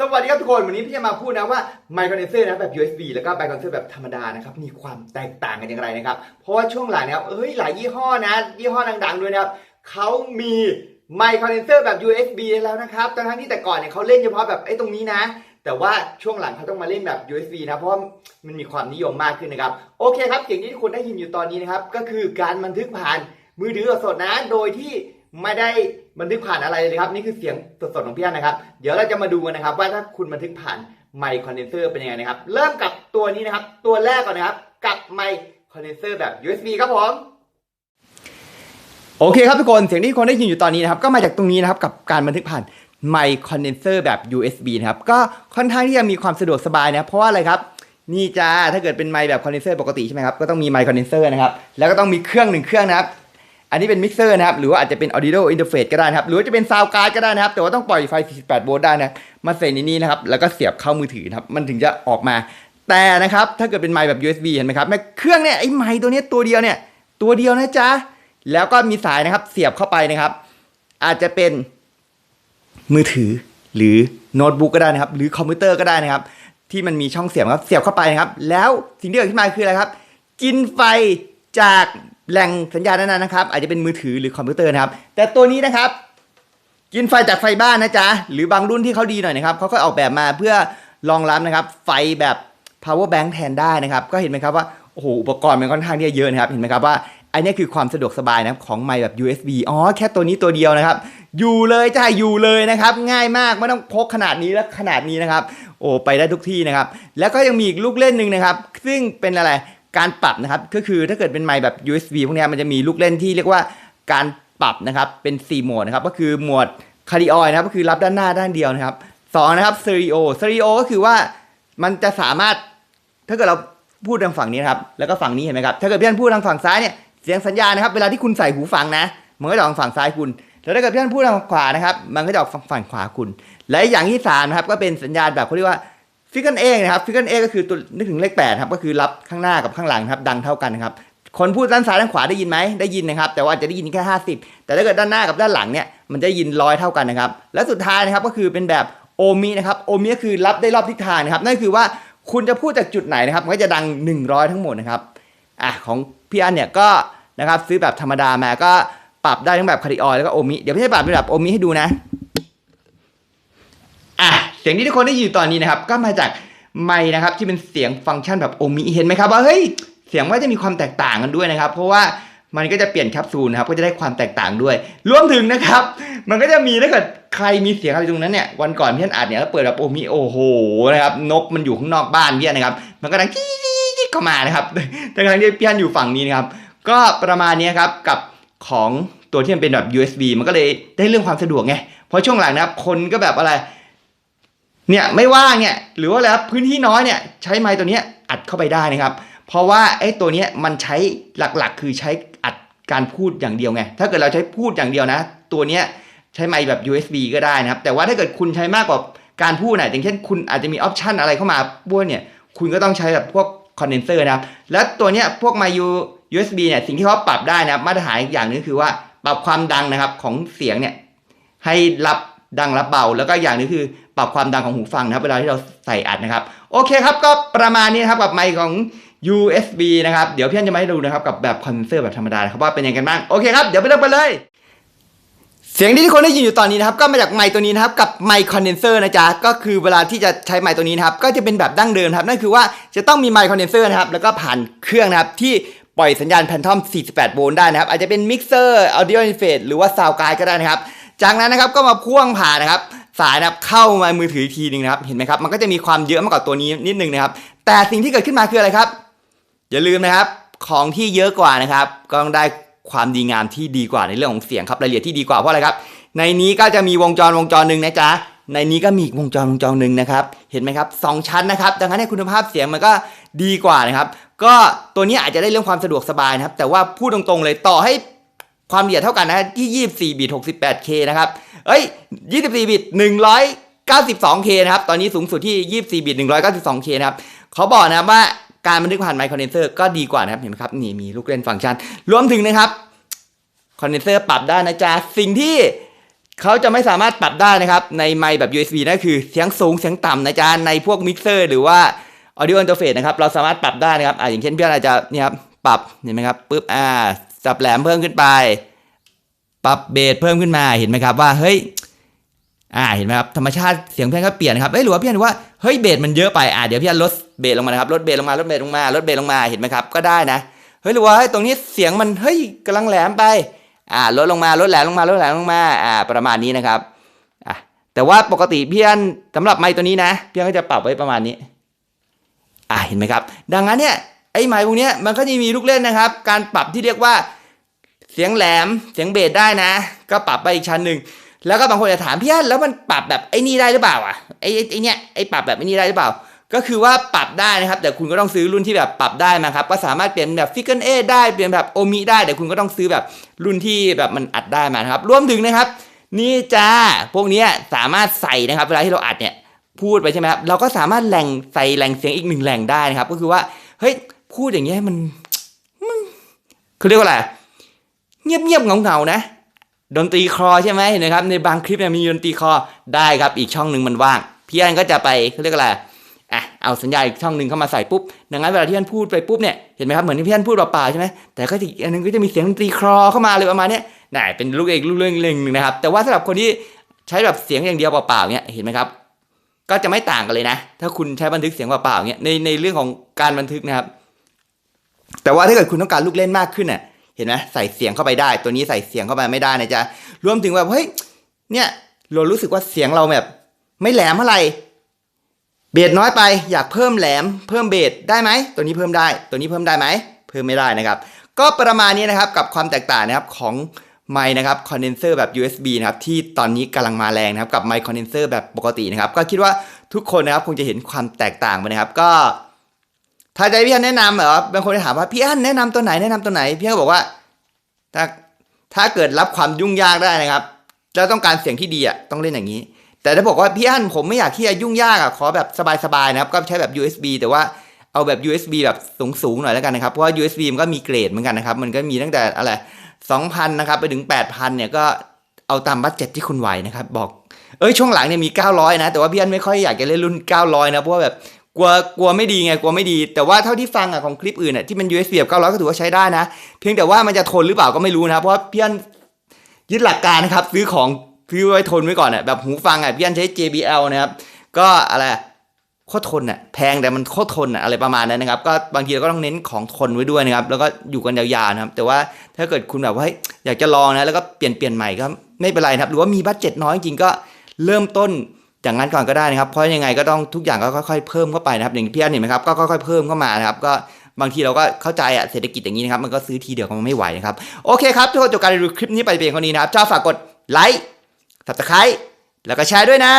สวัสดีครับทุกคน วันนี้พี่จะมาพูดนะว่าไมโครเนเซอร์นะแบบ USB แล้วก็ไมโครเนเซอร์แบบธรรมดานะครับ มีความแตกต่างกันอย่างไรนะครับ เพราะว่าช่วงหลังนะครับเอ้ยหลายยี่ห้อนะ ยี่ห้อดังๆด้วยนะครับเขามีไมโครเนเซอร์แบบ USB แล้วนะครับทั้งที่แต่ก่อนเนี่ยเขาเล่นเฉพาะแบบไอ้ตรงนี้นะ แต่ว่าช่วงหลังเขาต้องมาเล่นแบบ USB นะ เพราะว่ามันมีความนิยมมากขึ้นนะครับ โอเคครับเสียงที่ทุกคนได้ยินอยู่ตอนนี้นะครับ ก็คือการบันทึกผ่านมือถือสดนะ โดยที่ ไม่ได้บันทึกผ่านอะไรเลยครับ นี่คือเสียงสดๆของพี่อันนะครับ เดี๋ยวเราจะมาดูกันนะครับ ว่าถ้าคุณบันทึกผ่านไมค์คอนเดนเซอร์เป็นยังไงนะครับ เริ่มกับตัวนี้นะครับ ตัวแรกก่อนนะครับ กับไมค์คอนเดนเซอร์แบบ USB ครับผมโอเคครับทุกคนเสียงที่คนได้ยินอยู่ตอนนี้นะครับก็มาจากตรงนี้นะครับกับการบันทึกผ่านไมค์คอนเดนเซอร์แบบ USB นะครับก็ค่อนข้างที่จะมีความสะดวกสบายนะเพราะว่าอะไรครับนี่จ้าถ้าเกิดเป็นไมค์แบบคอนเดนเซอร์ปกติใช่ไหมครับก็ต้องมีไมค์คอนเดนเซอร์นะครับแล้วก็ต้องมีเครื่องหนึ่งเครื่องนะครับ อันนี้เป็นมิกเซอร์นะครับ หรือว่าอาจจะเป็น audio interface ก็ได้นะครับ หรือว่าจะเป็นซาวการ์ดก็ได้นะครับ แต่ว่าต้องปล่อยไฟ 48 โวลต์ได้นะ มาใส่ในนี้นะครับ แล้วก็เสียบเข้ามือถือนะครับ มันถึงจะออกมา แต่นะครับ ถ้าเกิดเป็นไมค์แบบ USB เห็นไหมครับแม่เครื่องเนี่ย ไอ้ไมค์ตัวนี้ตัวเดียวเนี่ย ตัวเดียวนะจ๊ะ แล้วก็มีสายนะครับ เสียบเข้าไปนะครับ อาจจะเป็นมือถือ หรือโน้ตบุ๊กก็ได้นะครับ หรือคอมพิวเตอร์ก็ได้นะครับ ที่มันมีช่องเสียบครับ เสียบเข้าไปนะครับ แล้วสิ่งที่เกิดขึ้นมาคืออะไรครับ กินไฟจาก แหล่งสัญญาณนั้นๆนะครับ อาจจะเป็นมือถือหรือคอมพิวเตอร์นะครับ แต่ตัวนี้นะครับ กินไฟจากไฟบ้านนะจ๊ะ หรือบางรุ่นที่เขาดีหน่อยนะครับเขาก็ออกแบบมาเพื่อรองรับนะครับ ไฟแบบ power bank แทนได้นะครับ ก็เห็นไหมครับว่าโอ้โหอุปกรณ์มันค่อนข้างที่จะเยอะนะครับ เห็นไหมครับว่าอันนี้คือความสะดวกสบายนะครับของไมค์แบบ USB อ๋อแค่ตัวนี้ตัวเดียวนะครับ อยู่เลยจ้าอยู่เลยนะครับ ง่ายมากไม่ต้องพกขนาดนี้และขนาดนี้นะครับ โอ้ไปได้ทุกที่นะครับ แล้วก็ยังมีอีกลูกเล่นหนึ่งนะครับ ซึ่งเป็นอะไร การปรับนะครับก็คือถ้าเกิดเป็นไมค์แบบ USB พวกนี้มันจะมีลูกเล่นที่เรียกว่าการปรับนะครับเป็น 4 โหมดนะครับก็คือโหมดคาริออยนะครับก็คือรับด้านหน้าด้านเดียวนะครับสองนะครับเซริโอเซริโอก็คือว่ามันจะสามารถถ้าเกิดเราพูดทางฝั่งนี้นะครับแล้วก็ฝั่งนี้เห็นไหมครับถ้าเกิดพี่ท่านพูดทางฝั่งซ้ายเนี่ยเสียงสัญญาณนะครับเวลาที่คุณใส่หูฟังนะมันก็จะออกฝั่งซ้ายคุณแล้วถ้าเกิดพี่ท่านพูดทางขวานะครับ มันก็จะออกฝั่งขวาคุณ และอย่างที่สามนะครับก็เป็นสัญญาณแบบเขาเรียกว่า ฟิกเกิลเอนะครับฟิกเกิลเอก็คือตัวนึกถึงเลขแปดครับก็คือรับข้างหน้ากับข้างหลังครับดังเท่ากันนะครับคนพูดด้านซ้ายด้านขวาได้ยินไหมได้ยินนะครับ แต่ว่าจะได้ยินแค่ 50 แต่ถ้าเกิดด้านหน้ากับด้านหลังเนี่ยมันจะยินร้อยเท่ากันนะครับ และสุดท้ายนะครับก็คือเป็นแบบโอมินะครับโอมิก็คือรับได้รอบทิศทางนะครับนั่นคือว่าคุณจะพูดจากจุดไหนนะครับมันก็จะดัง 100 ทั้งหมดนะครับอะของพี่อันเนี่ยก็นะครับซื้อแบบธรรมดามาก็ปรับได้ทั้งแบบคาริออยแล้วก็โอมิเดี๋ยวพี่จะปรับเป็นแบบโอมิให้ดูนะอะ สียงที่ทุกคนได้ยินตอนนี้นะครับ ก็มาจากไมค์นะครับที่เป็นเสียงฟังก์ชันแบบโอมิเห็นไหมครับว่าเฮ้ยเสียงว่าจะมีความแตกต่างกันด้วยนะครับ เพราะว่ามันก็จะเปลี่ยนแคปซูลนะครับก็จะได้ความแตกต่างด้วย รวมถึงนะครับ มันก็จะมีถ้าเกิดใครมีเสียงอะไรตรงนั้นเนี่ยวันก่อนพี่อันอัดเนี่ยแล้วเปิดแบบโอมิโอ้โหนะครับนกมันอยู่ข้างนอกบ้านพี่อันนะครับ มันก็ดังจี้จี้เข้ามานะครับแต่ครั้งที่พี่อันอยู่ฝั่งนี้นะครับก็ประมาณนี้ครับกับของตัวที่มันเป็นแบบ USB มันก็เลยได้เรื่องความสะดวกไงเพราะช่วงหลังนะครับคนก็แบบอะไร เนี่ยไม่ว่างเนี่ยหรือว่าแล้วพื้นที่น้อยเนี่ยใช้ไมค์ตัวนี้อัดเข้าไปได้นะครับ เพราะว่าไอ้ตัวนี้มันใช้หลักๆ คือใช้อัดการพูดอย่างเดียวไงถ้าเกิดเราใช้พูดอย่างเดียวนะ ตัวเนี้ยใช้ไมค์แบบ USB ก็ได้นะครับ แต่ว่าถ้าเกิดคุณใช้มากกว่าการพูดหนะอยอย่างเช่น คุณอาจจะมีออปชันอะไรเข้ามาบ้วนเนี่ยคุณก็ต้องใช้แบบพวกคอนเดนเซอร์นะครับ แล้วตัวเนี้ยพวกไมค์ USB เนี่ยสิ่งที่เขาปรับได้นะครับมาตรฐานอีกอย่างหนึงคือว่าปรับความดังนะครับของเสียงเนี่ยให้รับดังรับเบาแล้วก็อย่างหนึงคือ ปรับความดังของหูฟังนะครับ เวลาที่เราใส่อัดนะครับ โอเคครับ ก็ประมาณนี้นะครับกับไมค์ของ USB นะครับ เดี๋ยวพี่อันจะมาให้ดูนะครับกับแบบคอนเซอร์แบบธรรมดานะครับว่าเป็นยังไงกันบ้าง โอเคครับ เดี๋ยวไปเริ่มกันเลย เสียงที่ทุกคนได้ยินอยู่ตอนนี้นะครับ ก็มาจากไมค์ตัวนี้นะครับกับไมค์คอนเดนเซอร์นะจ๊ะ ก็คือเวลาที่จะใช้ไมค์ตัวนี้นะครับ ก็จะเป็นแบบดั้งเดิมครับ นั่นคือว่าจะต้องมีไมค์คอนเดนเซอร์นะครับ แล้วก็ผ่านเครื่องนะครับที่ปล่อยสัญญาณแพนทอม 48 โวลต์ได้นะครับ อาจจะเป็นมิกเซอร์ ออดิโออินเฟสหรือว่าซาวการ์ดก็ได้นะครับ จากนั้นนะครับก็มาพ่วงผ่านนะครับ สายนะครับเข้ามามือถืออีกทีหนึงนะครับเห็นไหมครับมันก็จะมีความเยอะมากกว่าตัวนี้นิดนึงนะครับ แต่สิ่งที่เกิดขึ้นมาคืออะไรครับ อย่าลืมนะครับของที่เยอะกว่านะครับ ก็ต้องได้ความดีงามที่ดีกว่าในเรื่องของเสียงครับรายละเอียดที่ดีกว่าเพราะอะไรครับ ในนี้ก็จะมีวงจรวงจรหนึ่งนะจ๊ะในนี้ก็มีวงจรวงจรหนึ่งนะครับ เห็นไหมครับสองชั้นนะครับ ดังนั้นในคุณภาพเสียงมันก็ดีกว่านะครับ ก็ตัวนี้อาจจะได้เรื่องความสะดวกสบายนะครับ แต่ว่าพูดตรงๆเลยต่อให้ ความละเอียดเท่ากันนะที่24บิต 68K นะครับเอ้ย24บิต 192K นะครับ ตอนนี้สูงสุดที่ 24บิต 192K นะครับเขาบอกนะครับว่าการบันทึกผ่านไมค์คอนเดนเซอร์ก็ดีกว่านะครับ เห็นไหมครับ นี่มีลูกเล่นฟังก์ชัน รวมถึงนะครับคอนเดนเซอร์ปรับได้นะจ๊ะ สิ่งที่เขาจะไม่สามารถปรับได้นะครับ ในไมค์แบบ USB นั่นคือเสียงสูงเสียงต่ำนะจ๊ะ ในพวกมิกเซอร์หรือว่า audio interface นะครับ เราสามารถปรับได้นะครับอ่าอย่างเช่นเพี่อนอาจจะนี่ครับ ปรับ เห็นไหมครับปุ๊บ อ่า สับแหลมเพิ่มขึ้นไป ปรับเบสเพิ่มขึ้นมาเห็นไหมครับว่าเฮ้ยอ่าเห็นไหมครับธรรมชาติเสียงเพลงก็เปลี่ยนครับเอ้ยหรือว่าพี่อันว่าเฮ้ยเบสมันเยอะไปอ่าเดี๋ยวพี่อันลดเบสลงมานะครับลดเบสลงมาลดเบสลงมาลดเบสลงมาเห็นไหมครับก็ได้นะเฮ้ยหรือว่าเฮ้ยตรงนี้เสียงมันเฮ้ยกำลังแหลมไปอ่าลดลงมาลดแหลมลงมาลดแหลมลงมาอ่าประมาณนี้นะครับอะแต่ว่าปกติพี่อันสำหรับไมค์ตัวนี้นะพี่อันก็จะปรับไว้ประมาณนี้อ่าเห็นไหมครับ ดังนั้นเนี่ย อ้ไมค์พวกนี้มันก็จะมีลูกเล่นนะครับ การปรับที่เรียกว่าเสียงแหลมเสียงเบสได้นะ ก็ปรับไปอีกชั้นหนึ่งแล้วก็บางคนจะถามพี่อันแล้วมันปรับแบบไอ้นี่ได้หรือเปล่าอะไอ้ไอ้เนี้ยไอ้ปรับแบบไอ้นี่ได้หรือเปล่า ก็คือว่าปรับได้นะครับ แต่คุณก็ต้องซื้อรุ่นที่แบบปรับได้นะครับ ก็สามารถเปลี่ยนแบบฟิกเกิลเอได้เปลี่ยนแบบโอมิได้แต่คุณก็ต้องซื้อแบบรุ่นที่แบบมันอัดได้มานะครับรวมถึงนะครับ นี่จ้าพวกนี้สามารถใส่นะครับ เวลาที่เราอัดเนี่ยพูดไปใช่ไหมครับเราก็สามารถแหล่งใส่แหล่งเสียงอีกหนึ่งแหล่งได้นะครับ ก็คือว่าเฮ้ย พูดอย่างเงี้ยมันมันเขาเรียกว่าอะไรเงียบเงียบเงาเงานะดนตรีคอใช่ไหมเห็นไหมครับ ในบางคลิปเนี่ยมีดนตรีคอได้ครับอีกช่องหนึ่งมันว่าง พี่อันก็จะไปเขาเรียกว่าอะไรอะเอาสัญญาอีกช่องหนึ่งเข้ามาใส่ปุ๊บดังนั้นเวลาที่ท่านพูดไปปุ๊บเนี่ยเห็นไหมครับเหมือนที่พี่อันพูดเปล่าๆใช่ไหมแต่ก็อีกอันหนึงก็จะมีเสียงดนตรีคลอเข้ามาเลยประมาณเนี้ยน่ะเป็นลูกเอกลูกเรื่องหนึ่งนะครับ แต่ว่าสำหรับคนที่ใช้แบบเสียงอย่างเดียวเปล่าๆเนี่ยเห็นไหมครับ ก็จะไม่ต่างกันเลยนะ ถ้าคุณใช้บันทึกเสียงเปล่าๆเนี่ยในในเรื่องของการบันทึกนะครับ แต่ว่าถ้าเกิดคุณต้องการลูกเล่นมากขึ้นเน่ะเห็นไหมใส่เสียงเข้าไปได้ ตัวนี้ใส่เสียงเข้าไปไม่ได้นะจ๊ะรวมถึงแบบเฮ้ยเนี่ยเรารู้สึกว่าเสียงเราแบบ ไม่แหลมเท่าไหร่เบสน้อยไปอยากเพิ่มแหลม เพิ่มเบสได้ไหมตัวนี้เพิ่มได้ ตัวนี้เพิ่มได้ไหมเพิ่มไม่ได้นะครับ ก็ประมาณนี้นะครับกับความแตกต่างนะครับของไมค์นะครับคอนเดนเซอร์แบบ USB นะครับที่ตอนนี้กำลังมาแรงนะครับกับไมค์คอนเดนเซอร์แบบปกตินะครับ ก็คิดว่าทุกคนนะครับคงจะเห็นความแตกต่างไปนะครับ ก็ ถ้าใจพี่อันแนะนำเหรอบางคนจะถามว่าพี่อันแนะนำตัวไหนแนะนำตัวไหนพี่อันก็บอกว่า ถ้าถ้าเกิดรับความยุ่งยากได้นะครับแล้วต้องการเสียงที่ดีอะต้องเล่นอย่างนี้ แต่ถ้าบอกว่าพี่อันผมไม่อยากที่จะยุ่งยากอะขอแบบสบายๆนะครับก็ใช้แบบ USB แต่ว่าเอาแบบ USB แบบสูงๆหน่อยแล้วกันนะครับเพราะว่า USB มันก็มีเกรดเหมือนกันนะครับ มันก็มีตั้งแต่อะไร2,000นะครับไปถึง 8,000เนี่ยก็เอาตามบัตเจ็ตที่คุณไหวนะครับบอกเอ้ยช่วงหลังเนี่ยมี 900 นะ แต่ว่าพี่อันไม่ค่อยอยากจะเล่นรุ่น 900 นะเพราะว่าแบบ กลัวกลัวไม่ดีไงกลัวไม่ดี แต่ว่าเท่าที่ฟังอะของคลิปอื่นอะที่มัน USB แบบ900ก็ถือว่าใช้ได้นะ เพียงแต่ว่ามันจะทนหรือเปล่าก็ไม่รู้นะเพราะว่าพี่อนยึดหลักการนะครับ ซื้อของซื้อไว้ทนไว้ก่อนอะแบบหูฟังอะเพี่อนใช้ JBL นะครับ ก็อะไรโคตรทนอะแพงแต่มันโคตรทนอะอะไรประมาณนั้นนะครับก็บางทีเราก็ต้องเน้นของทนไว้ด้วยนะครับ แล้วก็อยู่กันยาวๆนะครับ แต่ว่าถ้าเกิดคุณแบบว่าเฮ้ยอยากจะลองนะแล้วก็เปลี่ยนเปลี่ยนใหม่ก็ไม่เป็นไรนะครับ หรือว่ามีบัตเจ็ตน้อยจริงก็เริ่มต้น อย่างนั้นก่อนก็ได้นะครับ เพราะยังไงก็ต้องทุกอย่างก็ค่อยๆเพิ่มเข้าไปนะครับ อย่างพี่อันเห็นไหมครับก็ค่อยๆเพิ่มเข้ามานะครับก็บางทีเราก็เข้าใจอะเศรษฐกิจอย่างนี้นะครับมันก็ซื้อทีเดียวก็มันไม่ไหวนะครับโอเคครับทุกคนจบการรีวิวคลิปนี้ไปเพียงเท่านี้นะครับชอบฝากกดไลค์ subscribe แล้วก็แชร์ด้วยนะ